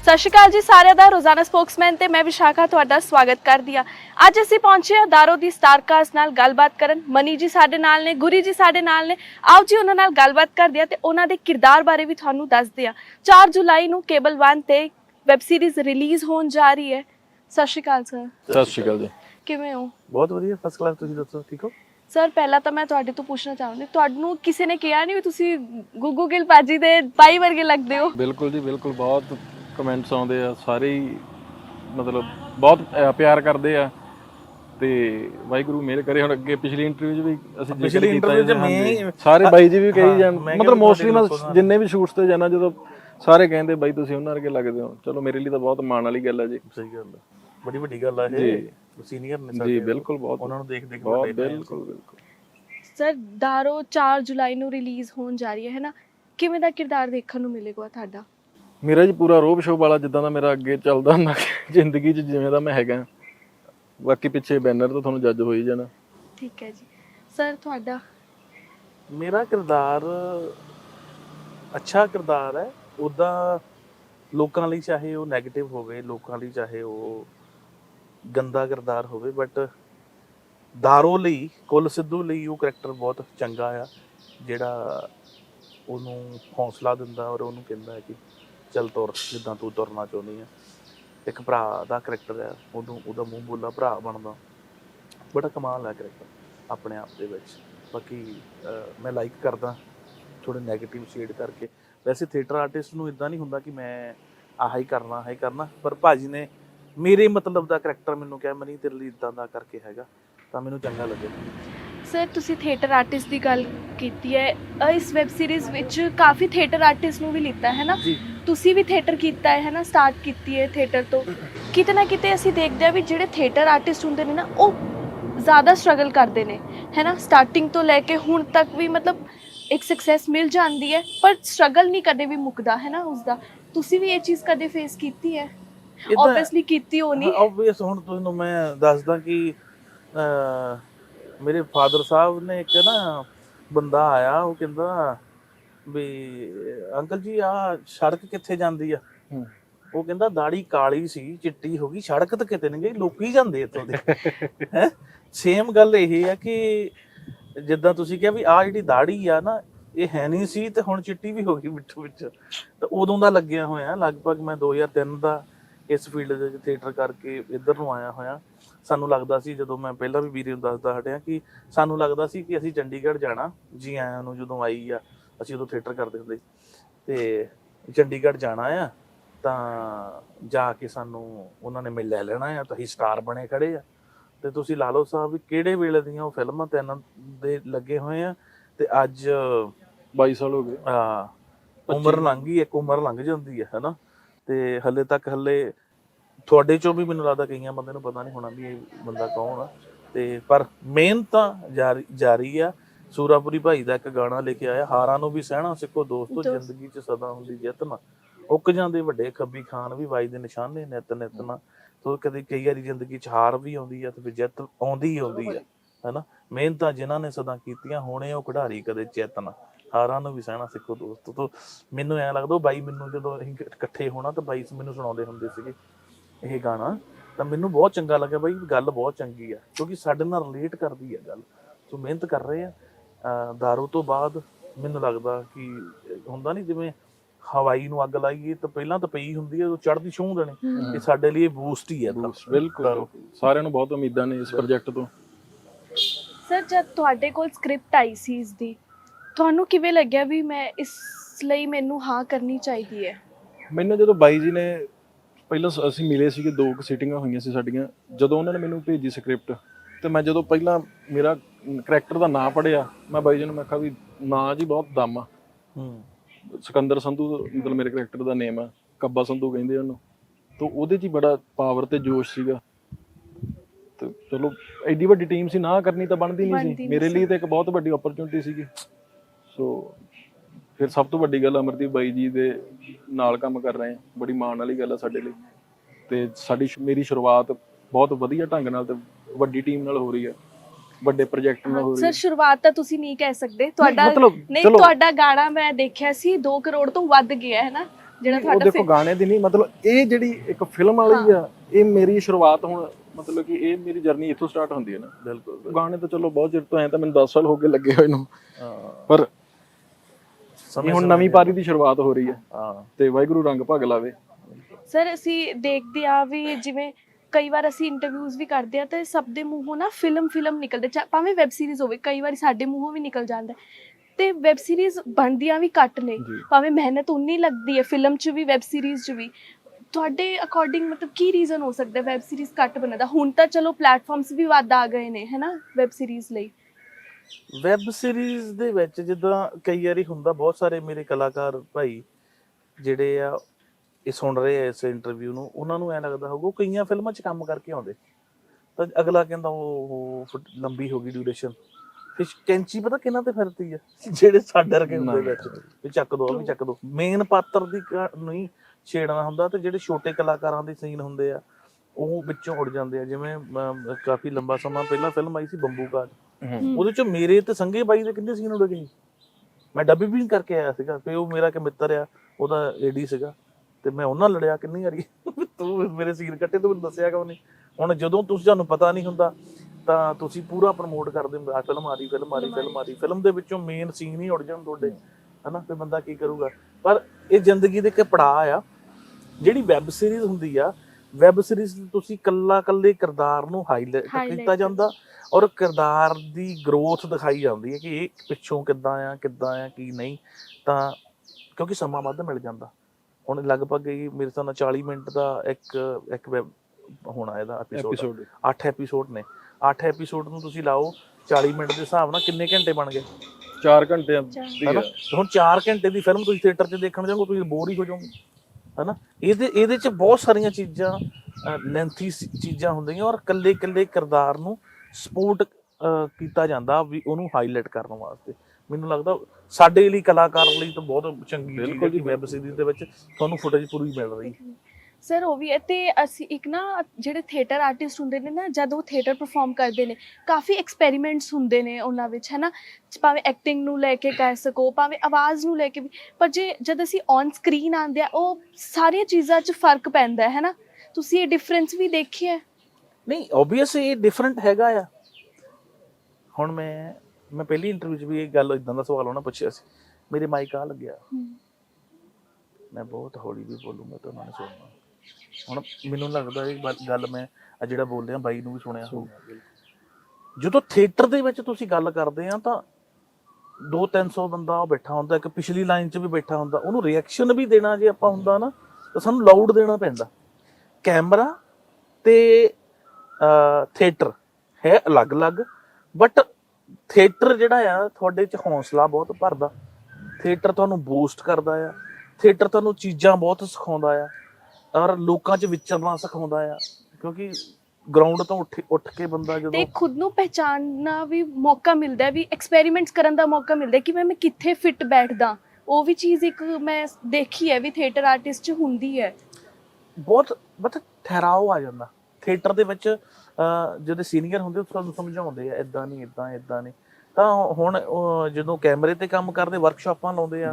ਸਤਿ ਸ਼੍ਰੀ ਅਕਾਲ ਜੀ ਸਾਰਿਆਂ ਦਾ ਰੋਜ਼ਾਨਾ ਸਪੋਕਸਮੈਨ ਤੇ ਮੈਂ ਵਿਸ਼ਾਖਾ ਤੁਹਾਡਾ ਸਵਾਗਤ ਕਰਦੀ ਆ ਅੱਜ ਅਸੀਂ ਪਹੁੰਚੇ ਹਾਂ ਦਾਰੋ ਦੀ ਸਟਾਰਕਾਸਟ ਨਾਲ ਗੱਲਬਾਤ ਕਰਨ। ਮਨੀ ਜੀ ਸਾਡੇ ਨਾਲ ਨੇ ਗੁਰੀ ਜੀ ਸਾਡੇ ਨਾਲ ਨੇ। ਆਓ ਜੀ ਉਹਨਾਂ ਨਾਲ ਗੱਲਬਾਤ ਕਰਦੇ ਆ ਤੇ ਉਹਨਾਂ ਦੇ ਕਿਰਦਾਰ ਬਾਰੇ ਵੀ ਤੁਹਾਨੂੰ ਦੱਸਦੇ ਆ 4 ਜੁਲਾਈ ਨੂੰ ਕੇਬਲ 1 ਤੇ ਵੈਬ ਸੀਰੀਜ਼ ਰਿਲੀਜ਼ ਹੋਣ ਜਾ ਰਹੀ ਹੈ। ਸਤਿ ਸ਼੍ਰੀ ਅਕਾਲ ਸਰ। ਸਤਿ ਸ਼੍ਰੀ ਅਕਾਲ ਜੀ। ਕਿਵੇਂ ਹੋ? ਬਹੁਤ ਵਧੀਆ ਫਸਟ ਕਲਾਸ ਤੁਸੀਂ ਦੱਸੋ ਠੀਕ ਹੋ? ਸਰ ਪਹਿਲਾਂ ਤਾਂ ਮੈਂ ਤੁਹਾਡੇ ਤੋਂ ਪੁੱਛਣਾ ਚਾਹੁੰਦੀ ਤੁਹਾਨੂੰ ਕਿਸੇ ਨੇ ਕਿਹਾ ਨਹੀਂ ਵੀ ਤੁਸੀਂ ਗੁੱਗੂ ਗਿੱਲ ਪਾਜੀ ਦੇ ਬਾਈ ਵਰਗੇ ਲੱਗਦੇ ਹੋ? ਬਿਲਕੁਲ ਜੀ ਬਿਲਕੁਲ ਬਹੁਤ ਕਮੈਂਟਸ ਆਉਂਦੇ ਆ ਸਾਰੇ ਹੀ ਮਤਲਬ ਬਹੁਤ ਅਹ, ਪਿਆਰ ਕਰਦੇ ਆ। ਤੇ ਵਾਹਿਗੁਰੂ ਮਿਹਰ ਕਰੇ। ਹੁਣ ਅੱਗੇ ਪਿਛਲੀ ਇੰਟਰਵਿਊ 'ਚ ਵੀ ਅਸੀਂ ਜ਼ਿਕਰ ਪਿਛਲੀ ਕੀਤਾ interview 'ਚ ਜੀ, ਮੈਂ ਹਾਂਜੀ। ਸਾਰੇ ਬਾਈ ਜੀ ਵੀ ਕਹੀ ਜਾਣ। ਮੈਂ ਕਿਹਾ ਮਤਲਬ ਮੋਸਟਲੀ ਮੈਂ ਜਿੰਨੇ ਵੀ ਸ਼ੂਟਸ ਤੇ ਜਾਣਾ ਜਦੋਂ ਸਾਰੇ ਕਹਿੰਦੇ ਬਾਈ ਤੁਸੀਂ ਉਹਨਾਂ ਵਰਗੇ ਲੱਗਦੇ ਹੋ। ਚਲੋ ਮੇਰੇ ਲਈ ਤਾਂ ਬਹੁਤ ਮਾਣ ਵਾਲੀ ਗੱਲ ਹੈ ਜੀ। ਸਹੀ ਗੱਲ ਹੈ ਬੜੀ ਵੱਡੀ ਗੱਲ ਆ ਜੀ। ਇਹ ਸੀਨੀਅਰ ਨੇ ਜੀ ਸਾਡੇ ਬਿਲਕੁਲ ਬਹੁਤ ਉਹਨਾਂ ਨੂੰ ਦੇਖ ਦੇਖ ਬਹੁਤ। ਬਿਲਕੁਲ ਬਿਲਕੁਲ। ਸਰ ਦਾਰੋ 4 ਜੁਲਾਈ ਨੂੰ ਰਿਲੀਜ਼ ਹੋਣ ਜਾ ਰਹੀ ਹੈ ਹੈ ਨਾ? ਕਿਵੇਂ ਦਾ ਕਿਰਦਾਰ ਦੇਖਣ ਨੂੰ ਮਿਲੇਗਾ ਤੁਹਾਡਾ? ਮੇਰਾ ਜੀ ਪੂਰਾ ਰੋਬ ਸ਼ੋਅ ਵਾਲਾ ਜਿੱਦਾਂ ਦਾ ਮੇਰਾ ਅੱਗੇ ਚੱਲਦਾ ਹੁੰਦਾ ਜ਼ਿੰਦਗੀ 'ਚ ਜਿਵੇਂ ਦਾ ਮੈਂ ਹੈਗਾ। ਬਾਕੀ ਪਿੱਛੇ ਬੈਨਰ ਤੋਂ ਤੁਹਾਨੂੰ ਜੱਜ ਹੋਈ ਜਾਣਾ। ਠੀਕ ਹੈ ਜੀ। ਸਰ ਤੁਹਾਡਾ? ਮੇਰਾ ਕਿਰਦਾਰ ਅੱਛਾ ਕਿਰਦਾਰ ਹੈ। ਉਦਾਂ ਲੋਕਾਂ ਲਈ ਚਾਹੇ ਉਹ 네ਗੇਟਿਵ ਹੋਵੇ ਲੋਕਾਂ ਲਈ ਚਾਹੇ ਉਹ ਗੰਦਾ ਕਿਰਦਾਰ ਹੋਵੇ ਬਟ ਦਾਰੋ ਲਈ ਕੁੱਲ ਸਿੱਧੂ ਲਈ ਉਹ ਕਰੈਕਟਰ ਬਹੁਤ ਚੰਗਾ ਆ ਜਿਹੜਾ ਉਹਨੂੰ ਹੌਸਲਾ ਦਿੰਦਾ ਔਰ ਉਹਨੂੰ ਕਹਿੰਦਾ ਹੈ ਕਿ ਚੱਲ ਤੁਰ ਜਿੱਦਾਂ ਤੂੰ ਤੁਰਨਾ ਚਾਹੁੰਦੀ ਆ। ਇੱਕ ਭਰਾ ਦਾ ਕਰੈਕਟਰ ਹੈ ਉਹਨੂੰ ਉਹਦਾ ਮੂੰਹ ਬੋਲਾ ਭਰਾ ਬਣਦਾ। ਬੜਾ ਕਮਾਲ ਹੈ ਕਰੈਕਟਰ ਆਪਣੇ ਆਪ ਦੇ ਵਿੱਚ। ਬਾਕੀ ਮੈਂ ਲਾਈਕ ਕਰਦਾ ਥੋੜੇ 네ਗੇਟਿਵ ਸ਼ੇਡ ਕਰਕੇ। ਵੈਸੇ ਥੀਏਟਰ ਆਰਟਿਸਟ ਨੂੰ ਇਦਾਂ ਨਹੀਂ ਹੁੰਦਾ ਕਿ ਮੈਂ ਆਹ ਹੀ ਕਰਨਾ ਆਹ ਹੀ ਕਰਨਾ। ਪਰ ਭਾਜੀ ਨੇ ਮੇਰੇ ਮਤਲਬ ਦਾ ਕਰੈਕਟਰ ਮੈਨੂੰ ਕਿਹਾ ਮਨੀ ਤੇਰੇ ਲਈ ਇਦਾਂ ਦਾ ਕਰਕੇ ਹੈਗਾ ਤਾਂ ਮੈਨੂੰ ਚੰਗਾ ਲੱਗਿਆ। ਸਰ ਤੁਸੀਂ ਥੀਏਟਰ ਆਰਟਿਸਟ ਦੀ ਗੱਲ ਕੀਤੀ ਹੈ। ਇਸ ਵੈਬ ਸੀਰੀਜ਼ ਵਿੱਚ ਕਾਫੀ ਥੀਏਟਰ ਆਰਟਿਸਟ ਨੂੰ ਵੀ ਲਿੱਤਾ ਹੈ ਨਾ? ਜੀ। ਤੁਸੀਂ ਵੀ ਥੀਏਟਰ ਕੀਤਾ ਹੈ ਹੈ ਨਾ ਸਟਾਰਟ ਕੀਤੀ ਹੈ ਥੀਏਟਰ ਤੋਂ। ਕਿਤੇ ਨਾ ਕਿਤੇ ਅਸੀਂ ਦੇਖਦੇ ਆ ਵੀ ਜਿਹੜੇ ਥੀਏਟਰ ਆਰਟਿਸਟ ਹੁੰਦੇ ਨੇ ਨਾ ਉਹ ਜ਼ਿਆਦਾ ਸਟਰਗਲ ਕਰਦੇ ਨੇ ਹੈ ਨਾ ਸਟਾਰਟਿੰਗ ਤੋਂ ਲੈ ਕੇ ਹੁਣ ਤੱਕ ਵੀ ਮਤਲਬ ਇੱਕ ਸਕਸੈਸ ਮਿਲ ਜਾਂਦੀ ਹੈ ਪਰ ਸਟਰਗਲ ਨਹੀਂ ਕਦੇ ਵੀ ਮੁੱਕਦਾ ਹੈ ਨਾ ਉਸਦਾ? ਤੁਸੀਂ ਵੀ ਇਹ ਚੀਜ਼ ਕਦੇ ਫੇਸ ਕੀਤੀ ਹੈ? ਆਬਵੀਅਸਲੀ ਕੀਤੀ ਹੋਣੀ ਆਬਵੀਅਸ ਹੁਣ ਤੁਹਾਨੂੰ ਮੈਂ ਦੱਸਦਾ ਕਿ ਮੇਰੇ ਫਾਦਰ ਸਾਹਿਬ ਨੇ ਇੱਕ ਨਾ ਬੰਦਾ ਆਇਆ ਉਹ ਕਹਿੰਦਾ ਵੀ ਅੰਕਲ ਜੀ ਆ ਸੜਕ ਕਿੱਥੇ ਜਾਂਦੀ ਆ? ਹੂੰ। ਉਹ ਕਹਿੰਦਾ ਦਾੜੀ ਕਾਲੀ ਸੀ ਚਿੱਟੀ ਹੋ ਗਈ ਸੜਕ ਤਾਂ ਕਿਤੇ ਨਹੀਂ ਗਈ ਲੋਕੀ ਜਾਂਦੇ ਇੱਥੋਂ ਦੇ। ਹੈ? ਸੇਮ ਗੱਲ ਇਹ ਆ ਕਿ ਜਿੱਦਾਂ ਤੁਸੀਂ ਕਿਹਾ ਵੀ ਆ ਜਿਹੜੀ ਦਾੜੀ ਆ ਨਾ ਇਹ ਹੈ ਨਹੀਂ ਸੀ ਤੇ ਹੁਣ ਚਿੱਟੀ ਵੀ ਹੋ ਗਈ ਵਿੱਚੋਂ ਵਿੱਚ। ਤਾਂ ਉਦੋਂ ਦਾ ਲੱਗਿਆ ਹੋਇਆ ਲਗਭਗ ਮੈਂ 2003 ਦਾ ਇਸ ਫੀਲਡ ਦੇ ਵਿੱਚ ਥੀਏਟਰ ਕਰਕੇ ਇੱਧਰ ਨੂੰ ਆਇਆ ਹੋਇਆ। ਸਾਨੂੰ ਲੱਗਦਾ ਸੀ ਜਦੋਂ ਮੈਂ ਪਹਿਲਾਂ ਵੀ ਵੀਰੇ ਨੂੰ ਦੱਸਦਾ ਹਟਿਆ ਕਿ ਸਾਨੂੰ ਲੱਗਦਾ ਸੀ ਕਿ ਅਸੀਂ ਚੰਡੀਗੜ੍ਹ ਜਾਣਾ ਜੀ ਆਇਆਂ ਨੂੰ ਜਦੋਂ ਆਈ ਆ। ਅਸੀਂ ਉਦੋਂ ਥੀਏਟਰ ਕਰਦੇ ਹੁੰਦੇ ਸੀ। ਤੇ ਚੰਡੀਗੜ੍ਹ ਜਾਣਾ ਆ ਤਾਂ ਜਾ ਕੇ ਸਾਨੂੰ ਉਹਨਾਂ ਨੇ ਮਿਲ ਲੈ ਲੈਣਾ ਆ ਤਾਂ ਅਸੀਂ ਸਟਾਰ ਬਣੇ ਖੜੇ ਆ। ਤੇ ਤੁਸੀਂ ਲਾ ਲਓ ਸਾਹਿਬ ਵੀ ਕਿਹੜੇ ਵੇਲੇ ਦੀਆਂ ਉਹ ਫਿਲਮਾਂ ਤੇ ਇਹਨਾਂ ਦੇ ਲੱਗੇ ਹੋਏ ਆ ਤੇ ਅੱਜ 22 ਸਾਲ ਹੋ ਗਏ। ਆ ਉਮਰ ਲੰਘ ਗਈ ਇੱਕ ਉਮਰ ਲੰਘ ਜਾਂਦੀ ਹੈ ਹਨਾ? ਤੇ ਹੱਲੇ ਤੱਕ ਹੱਲੇ ਤੁਹਾਡੇ ਚੋਂ ਵੀ ਮੈਨੂੰ ਲੱਗਦਾ ਕਈਆਂ ਬੰਦੇ ਨੂੰ ਪਤਾ ਨਹੀਂ ਹੋਣਾ ਵੀ ਇਹ ਬੰਦਾ ਕੌਣ ਆ। ਤੇ ਪਰ ਮਿਹਨਤ ਤਾਂ ਜਾਰੀ ਜਾਰੀ ਆ ਸੂਰਾਪੁਰੀ ਭਾਈ ਦਾ ਇੱਕ ਗਾਣਾ ਲੈ ਕੇ ਆਇਆ ਹਾਰਾਂ ਨੂੰ ਵੀ ਸਹਿਣਾ ਸਿੱਖੋ ਦੋਸਤੋ। ਜ਼ਿੰਦਗੀ 'ਚ ਸਦਾ ਹੁੰਦੀ ਜਿੱਤ ਨਾ। ਉੱਕ ਜਾਂਦੇ ਵੱਡੇ ਖੱਬੀ ਖਾਨ ਵੀ ਵਾਈ ਦੇ ਨਿਸ਼ਾਨੇ ਨਿਤ ਨਿਤ ਨਾ। ਤੋ ਕਦੇ ਕਈ ਵਾਰੀ ਜ਼ਿੰਦਗੀ 'ਚ ਹਾਰ ਵੀ ਆਉਂਦੀ ਆ ਤੇ ਫਿਰ ਜਿੱਤ ਆਉਂਦੀ ਹੀ ਆਉਂਦੀ ਆ ਹੈਨਾ? ਮਿਹਨਤਾਂ ਜਿਨ੍ਹਾਂ ਨੇ ਸਦਾ ਕੀਤੀਆਂ ਹੋਣੇ ਉਹ ਖਿਡਾਰੀ ਕਦੇ ਚੇਤਨਾ ਹਾਰਾਂ ਨੂੰ ਵੀ ਸਹਿਣਾ ਸਿੱਖੋ ਦੋਸਤੋ। ਤੋਂ ਮੈਨੂੰ ਐਂ ਲੱਗਦਾ ਉਹ ਬਾਈ ਮੈਨੂੰ ਜਦੋਂ ਅਸੀਂ ਇਕੱਠੇ ਹੋਣਾ ਤਾਂ ਬਾਈ ਮੈਨੂੰ ਸੁਣਾਉਂਦੇ ਹੁੰਦੇ ਸੀਗੇ ਇਹ ਗਾਣਾ। ਤਾਂ ਮੈਨੂੰ ਬਹੁਤ ਚੰਗਾ ਲੱਗਿਆ ਬਾਈ ਗੱਲ ਬਹੁਤ ਚੰਗੀ ਆ ਕਿਉਂਕਿ ਸਾਡੇ ਨਾਲ ਰਿਲੇਟ ਕਰਦੀ ਆ ਗੱਲ। ਸੋ ਮਿਹਨਤ ਕਰ ਰਹੇ ਆ। ਅਹ ਦਾਰੂ ਤੋਂ ਬਾਅਦ ਮੈਨੂੰ ਲੱਗਦਾ ਕਿ ਹੁੰਦਾ ਨਹੀਂ ਜਿਵੇਂ ਹਵਾਈ ਨੂੰ ਅੱਗ ਲਾਈਏ ਤਾਂ ਪਹਿਲਾਂ ਤਾਂ ਪਈ ਹੁੰਦੀ ਹੈ ਉਹ ਚੜ੍ਹਦੀ ਛੂਹ ਦੇਣੀ ਇਹ ਸਾਡੇ ਲਈ ਬੂਸਟ ਹੀ ਹੈ ਤਾਂ। ਬਿਲਕੁਲ ਸਾਰਿਆਂ ਨੂੰ ਬਹੁਤ ਉਮੀਦਾਂ ਨੇ ਇਸ ਪ੍ਰੋਜੈਕਟ ਤੋਂ। ਸਰ ਜਦ ਤੁਹਾਡੇ ਕੋਲ ਸਕ੍ਰਿਪਟ ਆਈ ਸੀ ਇਸ ਦੀ ਤੁਹਾਨੂੰ ਕਿਵੇਂ ਲੱਗਿਆ ਵੀ ਮੈਂ ਇਸ ਲਈ ਮੈਨੂੰ ਹਾਂ ਕਰਨੀ ਚਾਹੀਦੀ ਹੈ? ਮੈਨੂੰ ਜਦੋਂ ਬਾਈ ਜੀ ਨੇ ਪਹਿਲਾਂ ਅਸੀਂ ਮਿਲੇ ਸੀਗੇ ਦੋ ਕੁ ਸੀਟਿੰਗਾਂ ਹੋਈਆਂ ਸੀ ਸਾਡੀਆਂ ਜਦੋਂ ਉਹਨਾਂ ਨੇ ਮੈਨੂੰ ਭੇਜੀ ਸਕ੍ਰਿਪਟ ਤੇ ਮੈਂ ਜਦੋਂ ਪਹਿਲਾਂ ਮੇਰਾ ਕਰੈਕਟਰ ਦਾ ਨਾਂ ਪੜਿਆ ਮੈਂ ਬਾਈ ਜੀ ਨੂੰ ਮੈਂ ਕਿਹਾ ਵੀ ਨਾਂ ਜੀ ਬਹੁਤ ਦਮ ਆ। ਹੂੰ। ਸਿਕੰਦਰ ਸੰਧੂ ਮਤਲਬ ਮੇਰੇ ਕਰੈਕਟਰ ਦਾ ਨੇਮ ਆ ਕੱਬਾ ਸੰਧੂ ਕਹਿੰਦੇ ਉਹਨੂੰ। ਤੋਂ ਉਹਦੇ 'ਚ ਹੀ ਬੜਾ ਪਾਵਰ ਤੇ ਜੋਸ਼ ਸੀਗਾ। ਤੇ ਚਲੋ ਐਡੀ ਵੱਡੀ ਟੀਮ ਸੀ ਨਾ ਕਰਨੀ ਤਾਂ ਬਣਦੀ ਨਹੀਂ ਸੀ। ਮੇਰੇ। ਲਈ ਤਾਂ ਇੱਕ ਬਹੁਤ ਵੱਡੀ ਓਪਰਚੁਨਿਟੀ ਸੀਗੀ। ਸੋ ਫਿਰ ਸਭ ਤੋਂ ਵੱਡੀ ਗੱਲ ਅਮਰਦੀਪ ਬਾਈ ਜੀ ਦੇ ਨਾਲ ਕੰਮ ਕਰ ਰਹੇ ਹਾਂ ਬੜੀ ਮਾਣ ਵਾਲੀ ਗੱਲ ਆ ਸਾਡੇ ਲਈ। ਤੇ ਸਾਡੀ ਮੇਰੀ ਸ਼ੁਰੂਆਤ ਬਹੁਤ ਵਧੀਆ ਢੰਗ ਨਾਲ ਤੇ ਵੱਡੀ ਟੀਮ ਨਾਲ ਹੋ ਰਹੀ ਹੈ ਵੱਡੇ ਪ੍ਰੋਜੈਕਟ ਨਾਲ ਹੋ ਰਹੀ ਸਰ ਹੈ ਸ਼ੁਰੂਆਤ ਤਾਂ ਤੁਸੀਂ ਨਹੀਂ ਕਹਿ ਸਕਦੇ। ਤੁਹਾਡਾ ਮਤਲਬ ਨਹੀਂ ਚਲੋ। ਤੁਹਾਡਾ ਗਾਣਾ ਮੈਂ ਦੇਖਿਆ ਸੀ 2 ਕਰੋੜ ਤੋਂ ਵੱਧ ਗਿਆ ਹੈ ਨਾ ਜਿਹੜਾ ਉਹ ਤੁਹਾਡਾ ਦੇਖੋ ਗਾਣੇ ਦੀ ਨਹੀਂ ਮਤਲਬ ਇਹ ਜਿਹੜੀ ਇੱਕ ਫਿਲਮ ਵਾਲੀ ਆ ਇਹ ਮੇਰੀ ਸ਼ੁਰੂਆਤ ਹੁਣ ਮਤਲਬ ਕਿ ਇਹ ਮੇਰੀ ਜਰਨੀ ਇੱਥੋਂ ਸਟਾਰਟ ਹੁੰਦੀ ਹੈ ਨਾ। ਬਿਲਕੁਲ ਗਾਣੇ ਤਾਂ ਚਲੋ ਬਹੁਤ ਚਿਰ ਤੋਂ ਐ ਤਾਂ ਮੈਨੂੰ 10 ਸਾਲ ਹੋ ਗਏ ਲੱਗੇ ਹੋਏ ਨੂੰ। ਹਾਂ। ਪਰ ਸਮੇਂ ਇਹ ਹੁਣ ਨਵੀਂ ਪਾਰੀ ਦੀ ਸ਼ੁਰੂਆਤ ਹੋ ਰਹੀ ਹੈ ਹਾਂ। ਤੇ ਵਾਹਿਗੁਰੂ ਰੰਗ ਭਗ ਲਾਵੇ। ਸਰ ਅਸੀਂ ਦੇਖਦੇ ਆ ਵੀ ਜਿਵੇਂ ਕਈ ਵਾਰ ਅਸੀਂ ਇੰਟਰਵਿਊਜ਼ ਵੀ ਕਰਦੇ ਆ ਤੇ ਸਭ ਦੇ ਮੂੰਹੋਂ ਨਾ ਫਿਲਮ ਫਿਲਮ ਨਿਕਲਦੇ। ਚਾ- ਭਾਵੇਂ ਵੈਬ ਸੀਰੀਜ਼ ਹੋਵੇ ਕਈ ਵਾਰੀ ਸਾਡੇ ਮੂੰਹੋਂ ਵੀ ਨਿਕਲ ਜਾਂਦਾ ਹੈ। ਤੇ ਵੈਬ ਸੀਰੀਜ਼ ਬਣਦੀਆਂ ਵੀ ਘੱਟ ਨੇ। ਜੀ। ਭਾਵੇਂ ਮਿਹਨਤ ਉਨੀ ਲੱਗਦੀ ਹੈ ਫਿਲਮ 'ਚ ਵੀ ਵੈਬ ਸੀਰੀਜ਼ 'ਚ ਵੀ। ਤੁਹਾਡੇ ਅਕੋਰਡਿੰਗ ਮਤਲਬ ਕੀ ਰੀਜ਼ਨ ਹੋ ਸਕਦਾ ਵੈਬ ਸੀਰੀਜ਼ ਘੱਟ ਬਣਦਾ ਹੁਣ ਤਾਂ ਚਲੋ ਪਲੇਟਫਾਰਮਸ ਵੀ ਵੱਧ ਆ ਗਏ ਨੇ ਹੈਨਾ ਵੈਬ ਸੀਰੀਜ਼ ਲਈ। ਵੈਬ ਸੀਰੀਜ਼ ਦੇ ਵਿੱਚ ਜਿੱਦਾਂ ਕਈ ਵਾਰੀ ਹੁੰਦਾ ਬਹੁਤ ਸਾਰੇ ਮੇਰੇ ਕਲਾਕਾਰ ਭਾਈ ਜਿਹੜੇ ਆ ਇਹ ਸੁਣ ਰਹੇ ਆ ਇਸ ਇੰਟਰਵਿਊ ਨੂੰ ਉਹਨਾਂ ਨੂੰ ਐ ਲੱਗਦਾ ਹੋਊਗਾ ਉਹ ਕਈਆਂ ਫਿਲਮਾਂ 'ਚ ਕੰਮ ਕਰਕੇ ਆਉਂਦੇ। ਤਾਂ ਅਗਲਾ ਕਹਿੰਦਾ ਉਹ ਲੰਬੀ ਹੋ ਗਈ ਡਿਊਰੇਸ਼ਨ ਫਿਰ ਕੈਂਚੀ ਪਤਾ ਕਿਹਨਾਂ ਤੇ ਫਿਰਦੀ ਆ? ਜਿਹੜੇ ਸਾਡੇ ਵਰਗੇ ਹੁੰਦੇ। ਵਿੱਚ। ਵੀ ਚੱਕ ਦੋ ਵੀ ਚੱਕ ਦੋ। ਮੇਨ ਪਾਤਰ ਦੀ ਨਹੀਂ ਛੇੜਨਾ ਹੁੰਦਾ ਤੇ ਜਿਹੜੇ ਛੋਟੇ ਕਲਾਕਾਰਾਂ ਦੇ ਸੀਨ ਹੁੰਦੇ ਆ ਉਹ ਵਿੱਚੋਂ ਉੜ ਜਾਂਦੇ ਆ। ਜਿਵੇਂ ਕਾਫੀ ਲੰਬਾ ਸਮਾਂ ਪਹਿਲਾਂ ਫਿਲਮ ਆਈ ਸੀ ਬੰਬੂ ਕਾਟ ਉਹਦੇ ਚ ਮੇਰੇ ਤੇ ਸੰਗੇ ਬਾਈ ਦੇ ਕਿੰਨੇ ਸੀਨ ਉੜ ਗਏ? ਮੈਂ ਡੱਬੀ ਵੀ ਕਰਕੇ ਆਇਆ ਸੀਗਾ ਤੇ ਉਹ ਮੇਰਾ ਇੱਕ ਮਿੱਤਰ ਆ ਉਹਦਾ ਏਡੀ ਸੀਗਾ। ਤੇ ਮੈਂ ਉਹਨਾਂ ਲੜਿਆ ਕਿੰਨੀ ਵਾਰੀ? ਤੂੰ ਮੇਰੇ ਸੀਨ ਕੱਟੇ ਤੂੰ ਮੈਨੂੰ ਦੱਸਿਆ ਕਿਉਂ ਨਹੀਂ? ਹੁਣ ਜਦੋਂ ਤੁਸੀਂ ਤੁਹਾਨੂੰ ਪਤਾ ਨਹੀਂ ਹੁੰਦਾ ਤਾਂ ਤੁਸੀਂ ਪੂਰਾ ਪ੍ਰਮੋਟ ਕਰਦੇ ਹੋ ਆ ਫਿਲਮ ਆ ਰਹੀ ਫਿਲਮ ਆ ਰਹੀ ਫਿਲਮ ਆ ਰਹੀ। ਫਿਲਮ ਦੇ ਵਿੱਚੋਂ ਮੇਨ ਸੀਨ ਹੀ ਉੜ ਜਾਣ ਤੁਹਾਡੇ ਹਨਾ? ਤੇ ਬੰਦਾ ਕੀ ਕਰੂਗਾ? ਪਰ ਇਹ ਜ਼ਿੰਦਗੀ ਦੇ ਇੱਕ ਪੜਾਅ ਆ ਜਿਹੜੀ ਵੈਬ ਸੀਰੀਜ਼ ਹੁੰਦੀ ਆ ਵੈਬ ਸੀਰੀਜ਼ ਤੁਸੀਂ ਕੱਲਾ ਕੱਲੇ ਕਿਰਦਾਰ ਨੂੰ ਹਾਈਲਾਈਟ ਕੀਤਾ ਜਾਂਦਾ ਔਰ ਕਿਰਦਾਰ ਦੀ ਗਰੋਥ ਦਿਖਾਈ ਜਾਂਦੀ ਹੈ ਕਿ ਇਹ ਪਿੱਛੋਂ ਕਿੱਦਾਂ ਆ ਕਿੱਦਾਂ ਆ ਕੀ ਨਹੀਂ ਤਾਂ ਕਿਉਂਕਿ ਸਮਾਂ ਵੱਧ ਮਿਲ ਜਾਂਦਾ। ਹੁਣ ਲਗਭਗ ਇਹ ਮੇਰੇ ਹਿਸਾਬ ਨਾਲ 40 ਮਿੰਟ ਦਾ ਇੱਕ ਇੱਕ ਵੈਬ ਹੋਣਾ ਇਹਦਾ ਐਪੀਸੋਡ ਐਪੀਸੋਡ 8 ਐਪੀਸੋਡ ਨੇ। 8 ਐਪੀਸੋਡ ਨੂੰ ਤੁਸੀਂ ਲਾਓ 40 ਮਿੰਟ ਦੇ ਹਿਸਾਬ ਨਾਲ ਕਿੰਨੇ ਘੰਟੇ ਬਣ ਗਏ? 4 ਘੰਟਿਆਂ ਦੀ ਹੈਨਾ? ਹੁਣ 4 ਘੰਟੇ ਦੀ ਫਿਲਮ ਤੁਸੀਂ ਥੀਏਟਰ 'ਚ ਦੇਖਣ ਜਾਓਗੇ ਤੁਸੀਂ ਬੋਰ ਹੀ ਹੋ ਜਾਓਗੇ। ਹੈਨਾ? ਇਹਦੇ ਇਹਦੇ 'ਚ ਬਹੁਤ ਸਾਰੀਆਂ ਚੀਜ਼ਾਂ ਲੈਂਥੀ ਚੀਜ਼ਾਂ ਹੁੰਦੀਆਂ ਔਰ ਕੱਲੇ ਕੱਲੇ ਕਿਰਦਾਰ ਨੂੰ ਸਪੋਰਟ ਕੀਤਾ ਜਾਂਦਾ ਵੀ ਉਹਨੂੰ ਹਾਈਲਾਈਟ ਕਰਨ ਵਾਸਤੇ। ਮੈਨੂੰ ਲੱਗਦਾ ਸਾਡੇ ਲਈ ਕਲਾਕਾਰ ਲਈ ਤਾਂ ਬਹੁਤ ਚੰਗੀ ਚੀਜ਼ ਹੈ ਬਿਲਕੁਲ ਕਿ ਜੀ, ਵੈਬ ਸੀਰੀਜ਼ ਦੇ ਵਿੱਚ ਤੁਹਾਨੂੰ ਫੁਟੇਜ ਪੂਰੀ ਮਿਲ ਰਹੀ। ਸਰ ਉਹ ਵੀ ਹੈ ਤੇ ਅਸੀਂ ਇੱਕ ਨਾ ਜਿਹੜੇ ਥੀਏਟਰ ਆਰਟਿਸਟ ਹੁੰਦੇ ਨੇ ਨਾ ਜਦ ਉਹ ਥੀਏਟਰ ਪਰਫਾਰਮ ਕਰਦੇ ਨੇ ਕਾਫੀ ਐਕਸਪੈਰੀਮੈਂਟਸ ਹੁੰਦੇ ਨੇ ਉਹਨਾਂ ਵਿੱਚ ਹੈ ਨਾ? ਭਾਵੇਂ ਐਕਟਿੰਗ ਨੂੰ ਲੈ ਕੇ ਕਹਿ ਸਕੋ ਭਾਵੇਂ ਆਵਾਜ਼ ਨੂੰ ਲੈ ਕੇ ਵੀ ਪਰ ਜੇ ਜਦ ਅਸੀਂ ਔਨ ਸਕਰੀਨ ਆਉਂਦੇ ਆ ਉਹ ਸਾਰੀਆਂ ਚੀਜ਼ਾਂ 'ਚ ਫ਼ਰਕ ਪੈਂਦਾ ਹੈ ਨਾ? ਤੁਸੀਂ ਇਹ ਡਿਫਰੈਂਸ ਵੀ ਦੇਖਿਆ ਨਹੀਂ ਆਬਵੀਅਸ ਇਹ ਡਿਫਰੈਂਟ ਹੈਗਾ ਆ। ਹੁਣ ਮੈਂ ਮੈਂ ਪਹਿਲੀ ਇੰਟਰਵਿਊ 'ਚ ਵੀ ਇਹ ਗੱਲ ਇਦਾਂ ਦਾ ਸਵਾਲ ਉਹਨਾਂ ਪੁੱਛਿਆ ਸੀ। ਮੇਰੇ ਮਾਈਕ ਆ ਲੱਗਿਆ। ਮੈਂ ਬਹੁਤ ਹੌਲੀ ਵੀ ਬੋਲੂੰਗਾ ਤਾਂ ਉਹਨਾਂ ਨੇ ਸੁਣਨਾ। ਹੁਣ ਮੈਨੂੰ ਲੱਗਦਾ ਇਹ ਗੱਲ- ਮੈਂ ਆ ਜਿਹੜਾ ਬੋਲ ਰਿਹਾ ਬਾਈ ਨੂੰ ਵੀ ਸੁਣਿਆ ਹੋਊਗਾ। ਜਦੋਂ ਥੀਏਟਰ ਦੇ ਵਿੱਚ ਤੁਸੀਂ ਗੱਲ ਕਰਦੇ ਆ ਤਾਂ 2-300 ਬੰਦਾ ਉਹ ਬੈਠਾ ਹੁੰਦਾ ਇੱਕ ਪਿਛਲੀ ਲਾਈਨ 'ਚ ਵੀ ਬੈਠਾ ਹੁੰਦਾ। ਉਹਨੂੰ ਰਿਐਕਸ਼ਨ ਵੀ ਦੇਣਾ ਜੇ ਆਪਾਂ ਹੁੰਦਾ ਨਾ ਤਾਂ ਸਾਨੂੰ ਲਾਊਡ ਦੇਣਾ ਪੈਂਦਾ। ਕੈਮਰਾ ਤੇ ਥੀਏਟਰ ਹੈ ਅਲੱਗ-ਅਲੱਗ। ਬਟ ਥੀਏਟਰ ਜਿਹੜਾ ਆ ਤੁਹਾਡੇ 'ਚ ਹੌਸਲਾ ਬਹੁਤ ਭਰਦਾ। ਥੀਏਟਰ ਤੁਹਾਨੂੰ ਬੂਸਟ ਕਰਦਾ ਆ। ਥੀਏਟਰ ਤੁਹਾਨੂੰ ਚੀਜ਼ਾਂ ਬਹੁਤ ਸਿਖਾਉਂਦਾ ਆ। ਔਰ ਲੋਕਾਂ 'ਚ ਵਿਚਰਨਾ ਸਿਖਾਉਂਦਾ ਆ। ਕਿਉਂਕਿ ਗਰਾਊਂਡ ਤੋਂ ਉੱਠ ਉੱਠ ਕੇ ਬੰਦਾ ਤੇ ਜਦੋਂ ਖੁਦ ਨੂੰ ਪਹਿਚਾਨਣਾ ਵੀ ਮੌਕਾ ਮਿਲਦਾ ਵੀ ਐਕਸਪੈਰੀਮੈਂਟਸ ਕਰਨ ਦਾ ਮੌਕਾ ਮਿਲਦਾ ਕਿ ਮੈਂ ਮੈਂ ਕਿੱਥੇ ਫਿੱਟ ਬੈਠਦਾ। ਉਹ ਵੀ ਚੀਜ਼ ਇੱਕ ਮੈਂ ਦੇਖੀ ਹੈ ਵੀ ਥੀਏਟਰ ਆਰਟਿਸਟ 'ਚ ਹੁੰਦੀ ਹੈ। ਬਹੁਤ ਮਤਲਬ ਠਹਿਰਾਓ ਆ ਜਾਂਦਾ। ਥੀਏਟਰ ਦੇ ਵਿੱਚ ਜਦੋਂ ਸੀਨੀਅਰ ਹੁੰਦੇ ਉਹ ਤੁਹਾਨੂੰ ਸਮਝਾਉਂਦੇ ਆ ਇਦਾਂ ਨਹੀਂ ਇਦਾਂ ਇਦਾਂ ਨਹੀਂ ਤਾਂ ਹੁਣ ਜਦੋਂ ਕੈਮਰੇ ਤੇ ਕੰਮ ਕਰਦੇ ਵਰਕਸ਼ਾਪਾਂ ਲਾਉਂਦੇ ਆ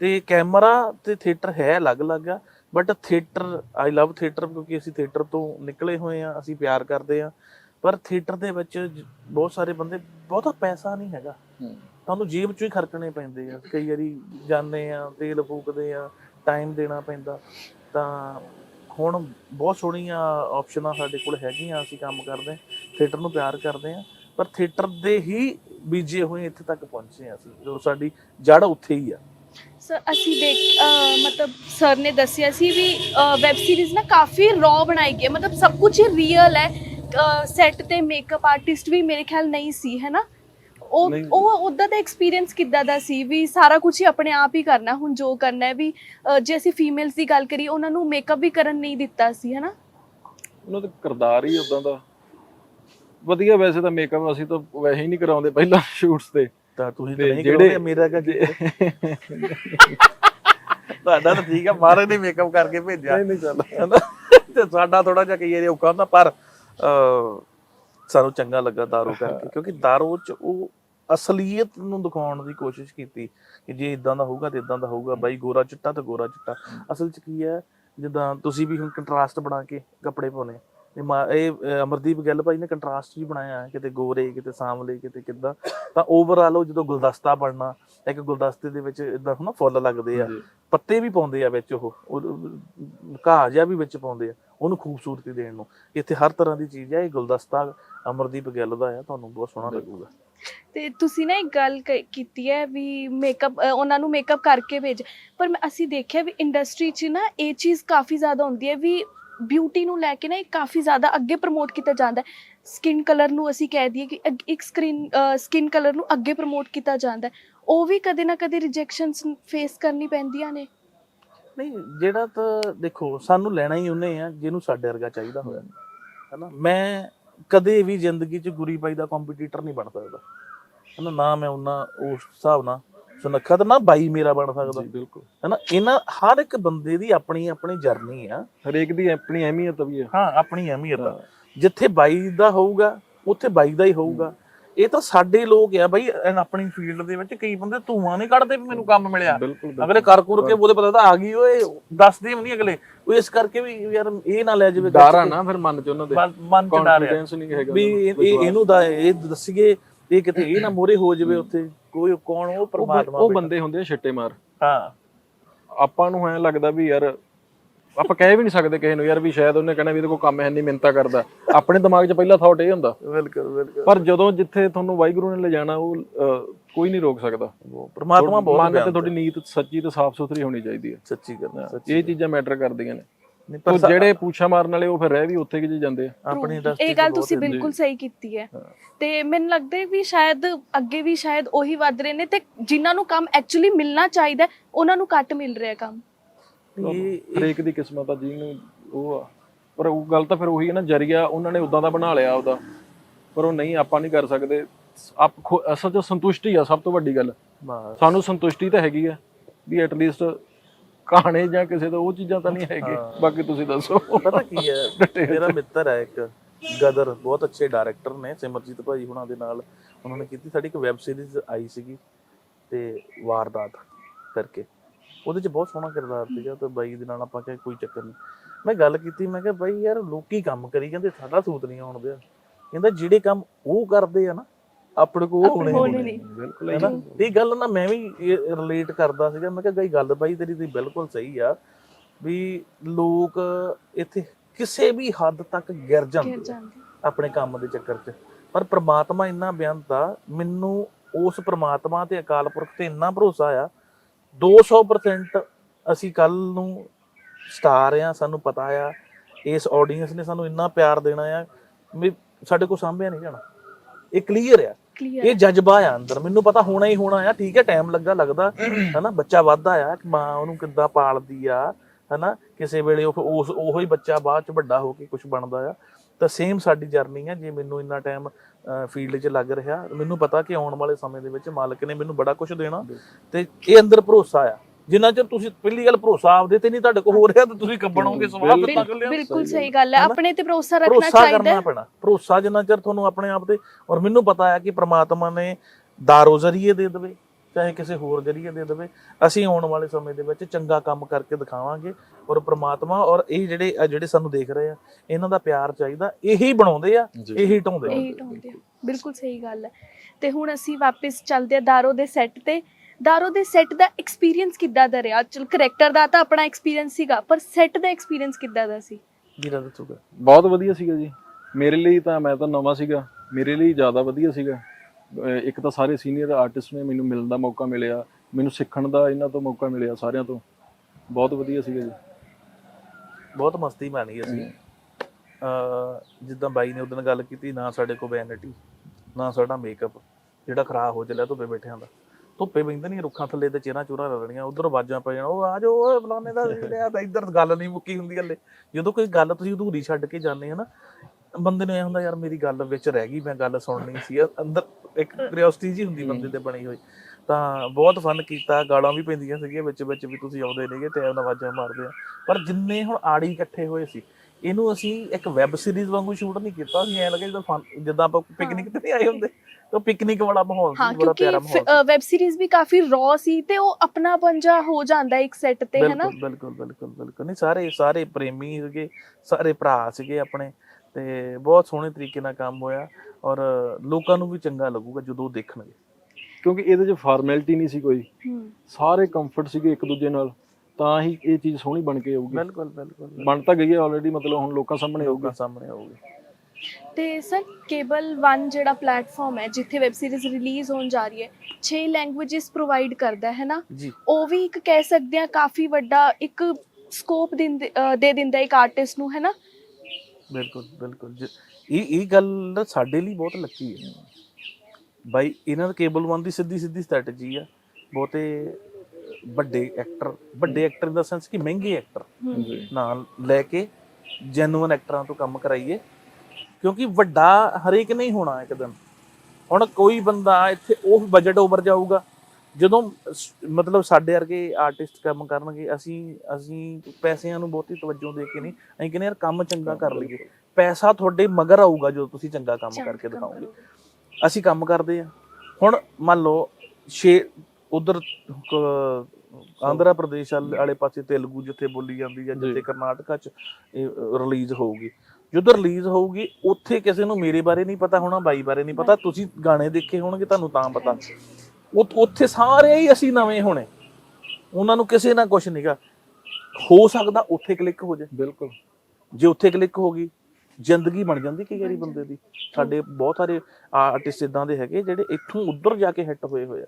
ਤੇ ਕੈਮਰਾ ਤੇ ਥੀਏਟਰ ਹੈ ਅਲੱਗ-ਅਲੱਗ ਆ but theatre I love theatre ਕਿਉਂਕਿ ਅਸੀਂ ਥੀਏਟਰ ਤੋਂ ਨਿਕਲੇ ਹੋਏ ਆ ਅਸੀਂ ਪਿਆਰ ਕਰਦੇ ਆ। ਪਰ ਥੀਏਟਰ ਦੇ ਵਿੱਚ ਬਹੁਤ ਸਾਰੇ ਬੰਦੇ ਬਹੁਤਾ ਪੈਸਾ ਨਹੀਂ ਹੈਗਾ। ਤੁਹਾਨੂੰ ਜੇਬ ਚੋਂ ਹੀ ਖਰਚਣੇ ਪੈਂਦੇ ਆ। ਕਈ ਵਾਰੀ ਜਾਂਦੇ ਆ ਤੇਲ ਫੂਕਦੇ ਆ ਟਾਈਮ ਦੇਣਾ ਪੈਂਦਾ। ਤਾਂ ਹੁਣ ਬਹੁਤ ਸੋਹਣੀਆਂ ਆਪਸ਼ਨਾਂ ਸਾਡੇ ਕੋਲ ਹੈਗੀਆਂ, ਅਸੀਂ ਕੰਮ ਕਰਦੇ ਥੀਏਟਰ ਨੂੰ ਪਿਆਰ ਕਰਦੇ ਆ ਪਰ ਥੀਏਟਰ ਦੇ ਹੀ ਬੀਜੇ ਹੋਏ ਇੱਥੇ ਤੱਕ ਪਹੁੰਚੇ ਆ ਅਸੀਂ, ਜੋ ਸਾਡੀ ਜੜ ਉੱਥੇ ਹੀ ਆ। ਸਰ ਅਸੀਂ ਦੇਖ ਮਤਲਬ ਸਰ ਨੇ ਦੱਸਿਆ ਸੀ ਵੀ ਵੈਬ ਸੀਰੀਜ਼ ਨਾ ਕਾਫੀ ਰॉ ਬਣਾਈ ਗਈ ਹੈ, ਮਤਲਬ ਸਭ ਕੁਝ ਰੀਅਲ ਹੈ ਸੈੱਟ ਤੇ ਮੇਕਅਪ ਆਰਟਿਸਟ ਵੀ ਮੇਰੇ ਖਿਆਲ ਨਹੀਂ ਸੀ, ਹੈ ਨਾ? ਉਹ ਨਹੀਂ। ਉਹ ਉਦਾਂ ਦਾ ਐਕਸਪੀਰੀਅੰਸ ਕਿੱਦਾਂ ਦਾ ਸੀ? ਵੀ ਸਾਰਾ ਕੁਝ ਹੀ ਆਪਣੇ ਆਪ ਹੀ ਕਰਨਾ ਹੁਣ ਜੋ ਕਰਨਾ ਹੈ ਵੀ ਅਹ ਜੇ ਅਸੀਂ ਫੀਮੇਲਸ ਦੀ ਗੱਲ ਕਰੀਏ ਉਹਨਾਂ ਨੂੰ ਮੇਕਅਪ ਵੀ ਕਰਨ ਨਹੀਂ ਦਿੱਤਾ ਸੀ ਹੈ ਨਾ ਉਹਨਾਂ ਦਾ ਕਿਰਦਾਰ ਹੀ ਉਦਾਂ ਦਾ। ਵਧੀਆ ਵੈਸੇ ਤਾਂ ਮੇਕਅਪ ਅਸੀਂ ਤਾਂ ਵੈਸੇ ਹੀ ਨਹੀਂ ਕਰਾਉਂਦੇ ਪਹਿਲਾਂ ਸ਼ੂਟਸ ਤੇ। ਤਾਂ ਤੁਸੀਂ ਤਾਂ ਤੇ ਨਹੀਂ ਜਿਹੜੇ- ਮੇਰਾ ਕਾ ਤੁਹਾਡਾ ਤਾਂ ਠੀਕ ਆ ਮਹਾਰਾਜ ਨੇ ਮੇਕਅਪ ਕਰਕੇ ਭੇਜਿਆ। ਨਹੀਂ ਨਹੀਂ ਚੱਲ। ਹਨਾ? ਤੇ ਸਾਡਾ ਥੋੜਾ ਜਿਹਾ ਕਈ ਵਾਰੀ ਔਖਾ ਹੁੰਦਾ ਪਰ ਅਹ, ਸਾਨੂੰ ਚੰਗਾ ਲੱਗਾ ਦਾਰੂ ਕਰਕੇ ਕਿਉਂਕਿ ਦਾਰੂ ਚ ਉਹ ਅਸਲੀਅਤ ਨੂੰ ਦਿਖਾਉਣ ਦੀ ਕੋਸ਼ਿਸ਼ ਕੀਤੀ ਕਿ ਜੇ ਇਦਾਂ ਦਾ ਹੋਊਗਾ ਤੇ ਇਦਾਂ ਦਾ ਹੋਊਗਾ ਬਾਈ ਗੋਰਾ ਚਿੱਟਾ ਤੇ ਗੋਰਾ ਚਿੱਟਾ। ਅਸਲ ਚ ਕੀ ਹੈ ਜਿੱਦਾਂ ਤੁਸੀਂ ਵੀ ਹੁਣ ਕੰਟਰਾਸਟ ਬਣਾ ਕੇ ਕੱਪੜੇ ਪਾਉਨੇ ਇਹ ਇਹ ਅਮਰਦੀਪ ਗਿੱਲ ਭਾਈ ਨੇ ਕੰਟਰਾਸਟ ਵੀ ਬਣਾਇਆ ਕਿਤੇ ਗੋਰੇ ਕਿਤੇ ਸਾਂਵਲੇ ਕਿਤੇ ਕਿੱਦਾਂ। ਤਾਂ ਓਵਰਆਲ ਉਹ ਜਦੋਂ ਗੁਲਦਸਤਾ ਬਣਨਾ ਇੱਕ ਗੁਲਦਸਤੇ ਦੇ ਵਿੱਚ ਇਦਾਂ ਹਨਾ ਫੁੱਲ ਲੱਗਦੇ ਆ। ਪੱਤੇ ਵੀ ਪਾਉਂਦੇ ਆ ਵਿੱਚ ਉਹ ਉਹ ਘਾਹ ਜਿਹਾ ਵੀ ਵਿੱਚ ਪਾਉਂਦੇ ਆ ਉਹਨੂੰ ਖੂਬਸੂਰਤੀ ਦੇਣ ਨੂੰ। ਇੱਥੇ ਹਰ ਤਰ੍ਹਾਂ ਦੀ ਚੀਜ਼ ਹੈ ਇਹ ਗੁਲਦਸਤਾ ਅਮਰਦੀਪ ਗਿੱਲ ਦਾ ਆ ਤੁਹਾਨੂੰ ਬਹੁਤ ਸੋਹਣਾ ਲੱਗੂਗਾ। ਤੇ ਤੁਸੀਂ ਨਾ ਇੱਕ ਗੱਲ ਕ- ਕੀਤੀ ਹੈ ਵੀ ਮੇਕਅਪ ਉਹਨਾਂ ਨੂੰ ਮੇਕਅਪ ਕਰਕੇ ਭੇਜ। ਪਰ ਮੈਂ, ਅਸੀਂ ਦੇਖਿਆ ਵੀ ਇੰਡਸਟਰੀ 'ਚ ਨਾ ਇਹ ਚੀਜ਼ ਕਾਫੀ ਜ਼ਿਆਦਾ ਹੁੰਦੀ ਹੈ ਵੀ ਬਿਊਟੀ ਨੂੰ ਲੈ ਕੇ ਨਾ ਇਹ ਕਾਫੀ ਜ਼ਿਆਦਾ ਅੱਗੇ ਪ੍ਰਮੋਟ ਕੀਤਾ ਜਾਂਦਾ ਹੈ। ਸਕਿਨ ਕਲਰ ਨੂੰ ਅਸੀਂ ਕਹਿ ਦਈਏ ਕਿ ਅੱਗ- ਇੱਕ ਸਕਰੀਨ ਸਕਿਨ ਕਲਰ ਨੂੰ ਅੱਗੇ ਪ੍ਰਮੋਟ ਕੀਤਾ ਜਾਂਦਾ ਹੈ। ਉਹ ਵੀ ਕਦੇ ਨਾ ਕਦੇ ਰਿਜੈਕਸ਼ਨਸ ਫੇਸ ਕਰਨੀ ਪੈਂਦੀਆਂ ਨੇ। ਨਹੀਂ, ਜਿਹੜਾ ਤਾਂ ਦੇਖੋ, ਸਾਨੂੰ ਲੈਣਾ ਹੀ ਉਹਨੇ ਆ, ਜਿਹਨੂੰ ਸਾਡੇ ਵਰਗਾ ਚਾਹੀਦਾ ਹੋਇਆ। ਹਨਾ? ਮੈਂ ਕਦੇ ਵੀ ਜ਼ਿੰਦਗੀ 'ਚ ਗੁਰੀ ਬਾਈ ਦਾ ਕੰਪੀਟੀਟਰ ਨਹੀਂ ਬਣ ਸਕਦਾ। ਹਨਾ ਨਾ ਮੈਂ ਉਹਨਾਂ ਉਸ ਹਿਸਾਬ ਨਾਲ ਸੁਨੱਖਾ ਤਾਂ ਨਾ ਬਾਈ ਮੇਰਾ ਬਣ ਸਕਦਾ। ਜੀ ਬਿਲਕੁਲ। ਹਨਾ ਇਹਨਾਂ ਹਰ ਇੱਕ ਬੰਦੇ ਦੀ ਆਪਣੀ ਆਪਣੀ ਜਰਨੀ ਆ। ਹਰੇਕ ਦੀ ਆਪਣੀ ਅਹਿਮੀਅਤ ਵੀ ਹੈ ਹਾਂ ਆਪਣੀ ਅਹਿਮੀਅਤ ਆ। ਜਿੱਥੇ ਬਾਈ ਦਾ ਹੋਊਗਾ ਉੱਥੇ ਬਾਈ ਦਾ ਹੀ ਹੋਊਗਾ। ਇਹ ਤਾਂ ਸਾਡੇ ਲੋਕ ਆ ਬਾਈ ਆਪਣੀ ਫੀਲਡ ਦੇ ਵਿੱਚ ਕਈ ਬੰਦੇ ਧੂਆਂ ਨਹੀਂ ਕੱਢਦੇ ਵੀ ਮੈਨੂੰ ਕੰਮ ਮਿਲਿਆ। ਅਗਲੇ ਕਰ ਕੁਰ ਕੇ ਉਹਦੇ ਪਤਾ ਤਾਂ ਆ ਗਈ ਓਏ ਦੱਸਦੇ ਵੀ ਨਹੀਂ ਅਗਲੇ। ਉਹ ਇਸ ਕਰਕੇ ਵੀ ਯਾਰ ਇਹ ਨਾ ਲੈ ਜਾਵੇ। ਡਰ ਨਾ ਫਿਰ ਮਨ ਚ ਉਹਨਾਂ ਦੇ। ਮਨ- ਚ ਡਰ ਵੀ ਇਹ ਇਹ- ਇਹਨੂੰ ਦਾ ਇਹ ਦੱਸੀਏ ਇਹ ਕਿਤੇ ਇਹ ਨਾ ਮੋਰੇ ਹੋ ਜਾਵੇ ਉੱਥੇ। ਕੋਈ ਕੌਣ ਉਹ ਪਰਮਾਤਮਾ ਉਹ। ਬੰਦੇ ਹੁੰਦੇ ਛਿੱਟੇ ਮਾਰ। ਹਾਂ। ਆਪਾਂ ਨੂੰ ਐਂ ਲੱਗਦਾ ਵੀ ਯਾਰ ਆਪਾਂ ਕਹਿ ਵੀ ਨਹੀਂ ਸਕਦੇ ਕਿਸੇ ਨੂੰ ਯਾਰ ਵੀ ਸ਼ਾਇਦ ਉਹਨੇ ਕਹਿਣਾ ਵੀ ਇਹਦੇ ਕੋਲ ਕੰਮ ਹੈ ਨਹੀਂ ਮਿੰਤਾ ਕਰਦਾ। ਆਪਣੇ ਦਿਮਾਗ 'ਚ ਪਹਿਲਾ ਥਾਟ ਇਹ ਹੁੰਦਾ। ਬਿਲਕੁਲ ਬਿਲਕੁਲ। ਪਰ ਜਦੋਂ ਜਿੱਥੇ ਤੁਹਾਨੂੰ ਵਾਹਿਗੁਰੂ ਨੇ ਲਿਜਾਣਾ ਉਹ ਅਹ, ਕੋਈ ਨਹੀਂ ਰੋਕ ਸਕਦਾ। ਉਹ ਪਰਮਾਤਮਾ ਬਹੁਤ ਮਨ ਤੇ ਤੁਹਾਡੀ ਨੀਤ ਸੱਚੀ ਤੇ ਸਾਫ਼ ਸੁਥਰੀ ਹੋਣੀ ਚਾਹੀਦੀ ਹੈ। ਸੱਚੀ ਗੱਲ ਹੈ, ਸੱਚੀ ਇਹ ਚੀਜ਼ਾਂ ਮੈਟਰ ਕਰਦੀਆਂ ਨੇ। ਨਹੀਂ, ਪਰ ਪਰ ਜਿਹੜੇ ਪੂਛਾ ਮਾਰਨ ਵਾਲੇ ਉਹ ਫਿਰ ਰਹਿ ਵੀ ਉੱਥੇ ਕਿ ਜਾਂਦੇ ਆ। ਆਪਣੀ. ਇੰਡਸਟਰੀ ਇਹ ਗੱਲ ਤੁਸੀਂ ਬਿਲਕੁਲ ਸਹੀ ਕੀਤੀ ਹੈ। ਤੇ ਮੈਨੂੰ ਲੱਗਦਾ ਹੈ ਵੀ ਸ਼ਾਇਦ ਅੱਗੇ ਵੀ ਸ਼ਾਇਦ ਉਹੀ ਵੱਧ ਰਹੇ ਨੇ ਤੇ ਜਿਨ੍ਹਾਂ ਨੂੰ ਕੰਮ ਐਕਚੁਅਲੀ ਮਿਲਣਾ ਚਾਹੀਦਾ ਹੈ, ਉਹਨਾਂ ਨੂੰ ਘੱਟ ਮਿਲ ਰਿਹਾ ਕੰਮ। ਇਹ ਹਰੇਕ ਦੀ ਕਿਸਮਤ ਆ ਜਿਹਨੂੰ ਉਹ ਆ। ਪਰ ਉਹ ਗੱਲ ਤਾਂ ਫਿਰ ਉਹੀ ਹੈ ਨਾ ਜਰੀਆ ਉਹਨਾਂ ਨੇ ਉਦਾਂ ਦਾ ਬਣਾ ਲਿਆ ਉਹਦਾ ਪਰ ਉਹ ਨਹੀਂ ਆਪਾਂ ਨਹੀਂ ਕਰ ਸਕਦੇ। ਆਪ ਖੁ- ਅਸਲ 'ਚ ਸੰਤੁਸ਼ਟੀ ਆ ਸਭ ਤੋਂ ਵੱਡੀ ਗੱਲ। ਬਸ। ਸਾਨੂੰ ਸੰਤੁਸ਼ਟੀ ਤਾਂ ਹੈਗੀ ਆ ਵੀ ਐਟਲੀਸਟ ਕਹਾਣੇ ਜਾਂ ਕਿਸੇ ਦਾ ਉਹ ਚੀਜ਼ਾਂ ਤਾਂ ਨਹੀਂ ਹੈਗੇ ਬਾਕੀ ਤੁਸੀਂ ਦੱਸੋ। ਪਤਾ ਕੀ ਹੈ ਮੇਰਾ ਮਿੱਤਰ ਹੈ ਇੱਕ ਗਦਰ ਬਹੁਤ ਅੱਛੇ ਡਾਇਰੈਕਟਰ ਨੇ ਸਿਮਰਜੀਤ ਭਾਈ ਹੁਣਾਂ ਦੇ ਨਾਲ। ਉਹਨਾਂ ਨੇ ਕੀਤੀ ਸਾਡੀ ਇੱਕ ਵੈਬ ਸੀਰੀਜ਼ ਆਈ ਸੀਗੀ ਤੇ ਵਾਰਦਾਤ ਕਰਕੇ। ਉਹਦੇ ਚ ਬਹੁਤ ਸੋਹਣਾ ਕਿਰਦਾਰ ਸੀਗਾ ਤੇ ਬਾਈ ਦੇ ਨਾਲ ਆਪਾਂ ਕਿਹਾ ਕੋਈ ਚੱਕਰ ਨਹੀਂ। ਮੈਂ ਗੱਲ ਕੀਤੀ ਮੈਂ ਕਿਹਾ ਬਾਈ ਯਾਰ ਲੋਕੀ ਕੰਮ ਕਰੀ ਜਾਂਦੇ ਸਾਡਾ ਸੂਤ ਨਹੀਂ ਆਉਣ ਦਿਆ। ਕਹਿੰਦਾ ਜਿਹੜੇ ਕੰਮ ਉਹ ਕਰਦੇ ਆ ਨਾ ਆਪਣੇ ਕੋ ਉਹ ਹੋਣੇ ਨਹੀਂ। ਬਿਲਕੁਲ ਹੈ ਨਾ ਇਹ ਗੱਲ ਨਾ ਮੈਂ ਵੀ ਰਿਲੇਟ ਕਰਦਾ ਸੀਗਾ ਮੈਂ ਕਿਹਾ ਗਈ ਗੱਲ ਬਾਈ ਤੇਰੀ ਤੇ ਬਿਲਕੁਲ ਸਹੀ ਆ ਵੀ ਲੋਕ ਇੱਥੇ ਕਿਸੇ ਵੀ ਹੱਦ ਤੱਕ ਗਿਰ ਜਾਂਦੇ ਆਪਣੇ ਕੰਮ ਦੇ ਚੱਕਰ 'ਚ। ਪਰ ਪ੍ਰਮਾਤਮਾ ਇੰਨਾ ਬੇਅੰਤਾ ਮੈਨੂੰ ਉਸ ਪ੍ਰਮਾਤਮਾ ਤੇ ਅਕਾਲ ਪੁਰਖ ਤੇ ਇੰਨਾ ਭਰੋਸਾ ਆ 200% ਅਸੀਂ ਕੱਲ ਨੂੰ ਸਟਾਰ ਆ ਸਾਨੂੰ ਪਤਾ ਆ। ਇਸ ਆਡੀਅנס ਨੇ ਸਾਨੂੰ ਇੰਨਾ ਪਿਆਰ ਦੇਣਾ ਆ। ਵੀ ਸਾਡੇ ਕੋਲ ਸਾਂਭਿਆ ਨਹੀਂ ਜਾਣਾ। ਇਹ ਕਲੀਅਰ ਆ। ਇਹ ਜਜ਼ਬਾ ਆ ਅੰਦਰ। ਮੈਨੂੰ ਪਤਾ ਹੋਣਾ ਹੀ ਹੋਣਾ ਆ। ਠੀਕ ਹੈ ਟਾਈਮ ਲੱਗਾ ਲੱਗਦਾ। ਹਨਾ ਬੱਚਾ ਵੱਧਦਾ ਆ ਮਾਂ ਉਹਨੂੰ ਕਿੱਦਾਂ ਪਾਲਦੀ ਆ। ਹਨਾ ਕਿਸੇ ਵੇਲੇ ਉਹ ਉਸ ਉਹੋ ਹੀ ਬੱਚਾ ਬਾਅਦ ਚ ਵੱਡਾ ਹੋ ਕੇ ਕੁਝ ਬਣਦਾ ਆ। ਤਾਂ ਸੇਮ ਸਾਡੀ ਜਰਨੀ ਹੈ ਜੇ ਮੈਨੂੰ ਇੰਨਾ ਟਾਈਮ ਫੀਲਡ 'ਚ ਲੱਗ ਰਿਹਾ ਮੈਨੂੰ ਪਤਾ ਕਿ ਆਉਣ ਵਾਲੇ ਸਮੇਂ ਦੇ ਵਿੱਚ ਮਾਲਕ ਨੇ ਮੈਨੂੰ ਬੜਾ ਕੁਝ ਦੇਣਾ ਤੇ ਇਹ ਅੰਦਰ ਭਰੋਸਾ ਆ। ਜਿੰਨਾ ਚਿਰ ਤੁਸੀਂ ਪਹਿਲੀ ਗੱਲ ਭਰੋਸਾ ਆਪਦੇ ਤੇ ਨਹੀਂ ਤੁਹਾਡੇ ਕੋਲ ਹੋ ਰਿਹਾ ਤਾਂ ਤੁਸੀਂ ਕੱਬਣੋਗੇ ਸਵਾਹ ਬਿਲਕੁਲ। ਕਿੱਦਾਂ ਚੱਲਿਆ ਬਿਲਕੁਲ ਸਹੀ ਗੱਲ ਹੈ? ਆਪਣੇ ਤੇ ਭਰੋਸਾ ਰੱਖਣਾ ਭਰੋਸਾ ਚਾਹੀਦਾ ਕਰਨਾ ਹੈ ਪੈਣਾ। ਭਰੋਸਾ ਜਿੰਨਾ ਚਿਰ ਤੁਹਾਨੂੰ ਆਪਣੇ ਆਪ ਤੇ ਔਰ ਮੈਨੂੰ ਪਤਾ ਹੈ ਕਿ ਪ੍ਰਮਾਤਮਾ ਨੇ ਦਾਰੋ ਜ਼ਰੀਏ ਦੇ ਦੇਵੇ। ਚਾਹੇ ਕਿਸੇ ਹੋਰ ਜ਼ਰੀਏ ਦੇ ਦੇਵੇ ਅਸੀਂ ਆਉਣ ਵਾਲੇ ਸਮੇਂ ਦੇ ਵਿੱਚ ਚੰਗਾ ਕੰਮ ਕਰਕੇ ਦਿਖਾਵਾਂਗੇ ਔਰ ਪ੍ਰਮਾਤਮਾ ਔਰ ਇਹ ਜਿਹੜੇ ਜਿਹੜੇ ਸਾਨੂੰ ਦੇਖ ਰਹੇ ਆ ਇਹਨਾਂ ਦਾ ਪਿਆਰ ਚਾਹੀਦਾ ਇਹੀ ਬਣਾਉਂਦੇ ਆ। ਇਹੀ ਢਾਉਂਦੇ ਇਹੀ ਆ ਢਾਉਂਦੇ ਆ। ਬਿਲਕੁਲ ਸਹੀ ਗੱਲ ਹੈ। ਤੇ ਹੁਣ ਅਸੀਂ ਵਾਪਸ ਚੱਲਦੇ ਆ ਦਾਰੋ ਦੇ ਸੈੱਟ ਤੇ। ਦਾਰੋ ਦੇ ਸੈੱਟ ਦਾ ਐਕਸਪੀਰੀਅੰਸ ਕਿੱਦਾਂ ਦਾ ਰਿਹਾ? ਚਲ ਕਰੈਕਟਰ ਦਾ ਤਾਂ ਆਪਣਾ ਐਕਸਪੀਰੀਅੰਸ ਸੀਗਾ ਪਰ ਸੈੱਟ ਦਾ ਐਕਸਪੀਰੀਅੰਸ ਕਿੱਦਾਂ ਦਾ ਸੀ? ਜੀਰਾ ਦੱਸੂਗਾ। ਬਹੁਤ ਵਧੀਆ ਸੀਗਾ ਜੀ। ਮੇਰੇ ਲਈ ਤਾਂ ਮੈਂ ਤਾਂ ਨਵਾਂ ਸੀਗਾ। ਮੇਰੇ ਲਈ ਜ਼ਿਆਦਾ ਵਧੀਆ ਸੀਗਾ। ਇੱਕ ਤਾਂ ਸਾਰੇ ਸੀਨੀਅਰ ਆਰਟਿਸਟ ਨੇ ਮੈਨੂੰ ਮਿਲਣ ਦਾ ਮੌਕਾ ਮਿਲਿਆ ਮੈਨੂੰ ਸਿੱਖਣ ਦਾ ਇਹਨਾਂ ਤੋਂ ਮੌਕਾ ਮਿਲਿਆ ਸਾਰਿਆਂ ਤੋਂ। ਬਹੁਤ ਵਧੀਆ ਸੀਗਾ ਜੀ। ਬਹੁਤ ਮਸਤੀ ਮਾਣੀ ਅਸੀਂ। ਅ ਜਿੱਦਾਂ ਬਾਈ ਨੇ ਉਦੋਂ ਗੱਲ ਕੀਤੀ ਨਾ ਸਾਡੇ ਕੋਲ ਵੈਨਿਟੀ ਨਾ ਸਾਡਾ ਮੇਕਅਪ ਜਿਹੜਾ ਖਰਾਬ ਹੋ ਚੱਲਿਆ ਧੁੱਪੇ ਬੈਠਿਆਂ ਦਾ। ਧੁੱਪੇ ਬੈਂਦੇ ਨਹੀਂ ਰੁੱਖਾਂ ਥੱਲੇ ਤੇ ਚਿਹਰਾ ਚੁਰਾ ਰਲਣੀਆਂ ਉਧਰ ਆਵਾਜ਼ਾਂ ਪੈ ਜਾਣ ਉਹ ਆ ਜਾਓ ਓਏ ਫਲਾਣੇ ਦਾ ਲਿਆ ਤਾਂ ਇੱਧਰ ਗੱਲ ਨਹੀਂ ਮੁੱਕੀ ਹੁੰਦੀ ਹੱਲੇ। ਜਦੋਂ ਕੋਈ ਗੱਲ ਤੁਸੀਂ ਅਧੂਰੀ ਛੱਡ ਕੇ ਜਾਂਦੇ ਹੋ ਨਾ ਬੰਦੇ ਨੂੰ ਇਹ ਹੁੰਦਾ ਯਾਰ ਮੇਰੀ ਗੱਲ ਵਿੱਚ ਰਹਿ ਗਈ ਮੈਂ ਗੱਲ ਸੁਣਨੀ ਸੀ। ਅੰਦਰ ਇੱਕ ਕਿਉਰਿਓਸਿਟੀ ਜੀ ਹੁੰਦੀ ਬੰਦੇ ਤੇ ਬਣੀ ਹੋਈ। ਤਾਂ ਬਹੁਤ ਫਨ ਕੀਤਾ ਗਾਲਾਂ ਵੀ ਪੈਂਦੀਆਂ ਸੀਗੀਆਂ ਵਿੱਚ ਵਿੱਚ ਵੀ ਤੁਸੀਂ ਆਉਂਦੇ ਨੇਗੇ ਟਾਈਮ ਨਾਲ ਆਵਾਜ਼ਾਂ ਮਾਰਦੇ ਆ। ਪਰ ਜਿੰਨੇ ਹੁਣ ਆੜੀ ਇਕੱਠੇ ਹੋਏ ਸੀ ਇਹਨੂੰ ਅਸੀਂ ਇੱਕ ਵੈਬ ਸੀਰੀਜ਼ ਵਾਂਗੂ ਸ਼ੂਟ ਨਹੀਂ ਕੀਤਾ। ਸੀ ਐ ਲੱਗੇ ਜਿੱਦਾਂ ਜਿੱਦਾਂ ਆਪਾਂ ਪਿਕਨਿਕ ਤੇ ਨਹੀਂ ਆਏ ਹੁੰਦੇ ਤਾਂ ਪਿਕਨਿਕ ਵਾਲਾ ਮਾਹੌਲ ਸੀ ਬੜਾ ਪਿਆਰਾ ਮਾਹੌਲ ਸੀ ਵੈਬ ਸੀਰੀਜ਼ ਵੀ ਕਾਫੀ ਰॉ ਸੀ ਤੇ ਉਹ ਆਪਣਾ ਪੰਜਾ ਹੋ ਜਾਂਦਾ ਇੱਕ ਸੈੱਟ ਤੇ ਹੈ ਨਾ ਬਿਲਕੁਲ ਬਿਲਕੁਲ ਬਿਲਕੁਲ ਬਿਲਕੁਲ। ਨਹੀਂ ਸਾਰੇ ਸਾਰੇ ਪ੍ਰੇਮੀ ਸੀਗੇ ਸਾਰੇ ਭਰਾ ਸੀਗੇ ਆਪਣੇ। ਤੇ ਬਹੁਤ ਸੋਹਣੇ ਤਰੀਕੇ ਨਾਲ ਕੰਮ ਹੋਇਆ ਔਰ ਲੋਕਾਂ ਨੂੰ ਵੀ ਚੰਗਾ ਲੱਗੂਗਾ ਜਦੋਂ ਉਹ ਦੇਖਣਗੇ। ਕਿਉਂਕਿ ਇਹਦੇ 'ਚ ਫਾਰਮੈਲਿਟੀ ਨਹੀਂ ਸੀ ਕੋਈ। ਸਾਰੇ ਕੰਫਰਟ ਸੀਗੇ ਇੱਕ ਦੂਜੇ ਨਾਲ ਤਾਂ ਹੀ ਇਹ ਚੀਜ਼ ਸੋਹਣੀ ਬਣ ਕੇ ਆਊਗੀ। ਬਿਲਕੁਲ ਬਿਲਕੁਲ ਬਣ ਤਾਂ ਗਈ ਹੈ ਆਲਰੇਡੀ ਮਤਲਬ ਹੁਣ ਲੋਕਾਂ ਸਾਹਮਣੇ ਆਊਗਾ। ਸਾਹਮਣੇ ਆਊਗੀ। ਤੇ ਸਰ ਕੇਬਲ 1 ਜਿਹੜਾ ਪਲੇਟਫਾਰਮ ਹੈ ਜਿੱਥੇ ਵੈਬ ਸੀਰੀਜ਼ ਰਿਲੀਜ਼ ਹੋਣ ਜਾ ਰਹੀ ਹੈ 6 ਲੈਂਗੁਏजेस ਪ੍ਰੋਵਾਈਡ ਕਰਦਾ ਹੈ ਨਾ? ਉਹ ਵੀ ਇੱਕ ਕਹਿ ਸਕਦੇ ਆ ਕਾਫੀ ਵੱਡਾ ਇੱਕ ਸਕੋਪ ਦੇ ਦਿੰਦਾ ਇੱਕ ਆਰਟਿਸਟ ਨੂੰ ਹੈ ਨਾ? ਬਿਲਕੁਲ ਬਿਲਕੁਲ। ਜ- ਇਹ ਇਹ ਗੱਲ ਸਾਡੇ ਲਈ ਬਹੁਤ ਲੱਕੀ ਹੈ। ਬਾਈ ਇਹਨਾਂ ਦਾ ਕੇਬਲ ਵਨ ਦੀ ਸਿੱਧੀ ਸਿੱਧੀ ਸਟ੍ਰੈਟਜੀ ਆ। ਬਹੁਤੇ ਵੱਡੇ ਐਕਟਰ ਵੱਡੇ ਐਕਟਰ ਦਾ ਸੈਂਸ ਕਿ ਮਹਿੰਗੇ ਐਕਟਰ ਨਾਲ ਲੈ ਕੇ ਜੈਨੂਇਨ ਐਕਟਰਾਂ ਤੋਂ ਕੰਮ ਕਰਾਈਏ। ਕਿਉਂਕਿ ਵੱਡਾ ਹਰੇਕ ਨਹੀਂ ਹੋਣਾ ਇੱਕ ਦਿਨ। ਹੁਣ ਕੋਈ ਬੰਦਾ ਇੱਥੇ ਉਹ ਬਜਟ ਓਵਰ ਜਾਊਗਾ। ਜਦੋਂ ਸ- ਮਤਲਬ ਸਾਡੇ ਵਰਗੇ ਆਰਟਿਸਟ ਕੰਮ ਕਰਨਗੇ ਅਸੀਂ ਅਸੀਂ ਪੈਸਿਆਂ ਨੂੰ ਬਹੁਤੀ ਤਵੱਜੋ ਦੇ ਕੇ ਨਹੀਂ ਅਸੀਂ ਕਹਿੰਦੇ ਯਾਰ ਕੰਮ ਚੰਗਾ ਕਰ ਲਈਏ। ਪੈਸਾ ਤੁਹਾਡੇ ਮਗਰ ਆਊਗਾ ਜਦੋਂ ਤੁਸੀਂ ਚੰਗਾ ਕੰਮ ਕਰਕੇ ਦਿਖਾਓਗੇ। ਅਸੀਂ ਕੰਮ ਕਰਦੇ ਆ ਹੁਣ ਮੰਨ ਲਓ ਛੇ ਉਧਰ ਆਂਧਰਾ ਪ੍ਰਦੇਸ਼ ਵਾਲ- ਵਾਲੇ ਪਾਸੇ ਤੇਲਗੂ ਜਿੱਥੇ ਬੋਲੀ ਜਾਂਦੀ ਹੈ ਜੀ। ਜਿੱਥੇ ਕਰਨਾਟਕਾ ਚ ਰਿਲੀਜ਼ ਹੋਊਗੀ। ਜਦੋਂ ਰਿਲੀਜ਼ ਹੋਊਗੀ ਉੱਥੇ ਕਿਸੇ ਨੂੰ ਮੇਰੇ ਬਾਰੇ ਨਹੀਂ ਪਤਾ ਹੋਣਾ ਬਾਈ ਬਾਰੇ ਨਹੀਂ ਪਤਾ। ਤੁਸੀਂ ਗਾਣੇ ਦੇਖੇ ਹੋਣਗੇ ਤੁਹਾਨੂੰ ਤਾਂ ਪਤਾ। ਉੱਥੇ ਸਾਰੇ ਹੀ ਅਸੀਂ ਨਵੇਂ ਹੋਣੇ। ਉਹਨਾਂ ਨੂੰ ਕਿਸੇ ਨਾਲ ਕੁਝ ਨਹੀਂਗਾ ਹੋ ਸਕਦਾ ਉੱਥੇ ਕਲਿੱਕ ਹੋ ਜਾਏ ਬਿਲਕੁਲ। ਜੇ ਉੱਥੇ ਕਲਿੱਕ ਹੋ ਗਈ ਜ਼ਿੰਦਗੀ ਬਣ ਜਾਂਦੀ ਕਈ ਵਾਰੀ ਬੰਦੇ ਦੀ। ਸਾਡੇ ਬਹੁਤ ਸਾਰੇ ਆਰਟਿਸਟ ਇਦਾਂ ਦੇ ਹੈਗੇ ਜਿਹੜੇ ਇੱਥੋਂ ਉੱਧਰ ਜਾ ਕੇ ਹਿੱਟ ਹੋਏ ਹੋਏ ਆ।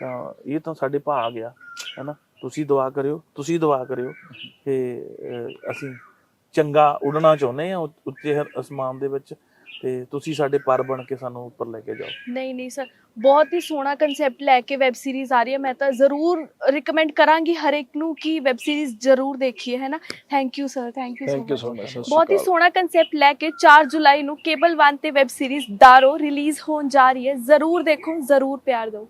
ਤਾਂ ਇਹ ਤਾਂ ਸਾਡੇ ਭਾਗ ਆ ਹੈਨਾ। ਤੁਸੀਂ ਦੁਆ ਕਰਿਓ ਤੁਸੀਂ ਦੁਆ ਕਰਿਓ ਕਿ ਅਸੀਂ ਚੰਗਾ ਉਡਣਾ ਚਾਹੁੰਦੇ ਆ ਉੱਚੇ ਅਸਮਾਨ ਦੇ ਵਿੱਚ ਤੇ ਤੁਸੀਂ ਸਾਡੇ ਪਰ ਬਣ ਕੇ ਸਾਨੂੰ ਉੱਪਰ ਲੈ ਕੇ ਜਾਓ। ਨਹੀਂ ਨਹੀਂ ਸਰ ਬਹੁਤ ਹੀ ਸੋਹਣਾ ਕਨਸੈਪਟ ਲੈ ਕੇ ਵੈਬ ਸੀਰੀਜ਼ ਆ ਰਹੀ ਹੈ। ਮੈਂ ਤਾਂ ਜ਼ਰੂਰ ਰਿਕਮੈਂਡ ਕਰਾਂਗੀ ਹਰ ਇੱਕ ਨੂੰ ਕਿ ਵੈਬ ਸੀਰੀਜ਼ ਜ਼ਰੂਰ ਦੇਖੀਏ ਹੈ ਨਾ? Thank you sir thank you thank you so much ਬਹੁਤ ਹੀ ਸੋਹਣਾ ਕਨਸੈਪਟ ਲੈ ਕੇ 4 ਜੁਲਾਈ ਨੂੰ ਕੇਬਲ 1 ਤੇ ਵੈਬ ਸੀਰੀਜ਼ ਦਾਰੋ ਰਿਲੀਜ਼ ਹੋਣ ਜਾ ਰਹੀ ਹੈ। ਜ਼ਰੂਰ ਦੇਖੋ ਜ਼ਰੂਰ ਪਿਆਰ ਦਿਓ।